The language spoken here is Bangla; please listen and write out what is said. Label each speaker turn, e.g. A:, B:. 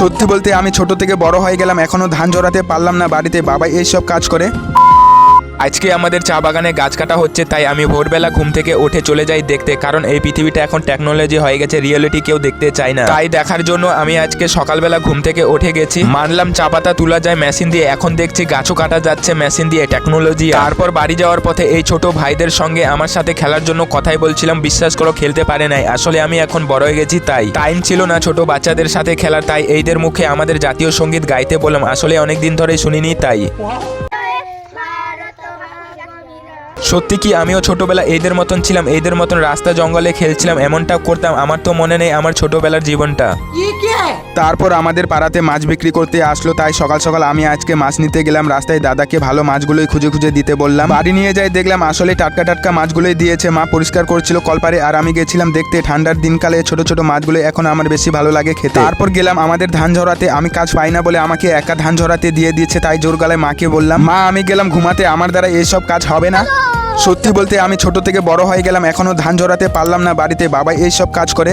A: সত্যি বলতে আমি ছোট থেকে বড় হয়ে গেলাম এখনও ধান জড়াতে পারলাম না, বাড়িতে বাবা এইসব কাজ করে।
B: আজকে আমাদের চা বাগানে গাছ কাটা হচ্ছে, তাই আমি ভোরবেলা ঘুম থেকে উঠে চলে যাই দেখতে, কারণ এই পৃথিবীটা এখন টেকনোলজি হয়ে গেছে রিয়েলিটি কেউ দেখতে চায় না। তাই দেখার জন্য আমি আজকে সকালবেলা ঘুম থেকে উঠে গেছি, মানলাম চা পাতা তোলা যায় মেশিন দিয়ে এখন দেখছি গাছও কাটা যাচ্ছে মেশিন দিয়ে টেকনোলজি তারপর বাড়ি যাওয়ার পথে এই ছোট ভাইদের সঙ্গে আমার সাথে খেলার জন্য কথাই বলছিলাম, বিশ্বাস করো খেলতে পারে নাই, আসলে আমি এখন বড় হয়ে গেছি, তাই। টাইম ছিল না ছোট বাচ্চাদের সাথে খেলার, তাই এইদের মুখে আমাদের জাতীয় সংগীত গাইতে বললাম, আসলে অনেক দিন ধরে শুনিনি, তাই। সত্যি কি আমিও ছোটবেলা এদের মতন ছিলাম? এদের মতন রাস্তা জঙ্গলে খেলছিলাম, এমনটা করতাম? আমার তো মনে নেই আমার ছোটোবেলার জীবনটা।
A: তারপর আমাদের পাড়াতে মাছ বিক্রি করতে আসলো, তাই সকাল সকাল আমি আজকে মাছ নিতে গেলাম রাস্তায়। দাদাকে ভালো মাছগুলোই খুঁজে খুঁজে দিতে বললাম। বাড়ি নিয়ে যাই দেখলাম আসলে টাটকা টাটকা মাছগুলোই দিয়েছে। মা পরিষ্কার করছিল কলপারে, আর আমি গেছিলাম দেখতে ঠান্ডার দিনকালে ছোট ছোট মাছগুলো, এখন আমার বেশি ভালো লাগে খেতে। তারপর গেলাম আমাদের ধান ঝরাতে, আমি কাজ পাই না বলে আমাকে একা ধান ঝরাতে দিয়ে দিয়েছে, তাই জোর গলায় মাকে বললাম, মা, আমি গেলাম ঘুমাতে, আমার দ্বারা এইসব কাজ হবে না। সত্যি বলতে আমি ছোট থেকে বড় হয়ে গেলাম, এখনও ধান ঝরাতে পারলাম না বাড়িতে, বাবা এইসব কাজ করে।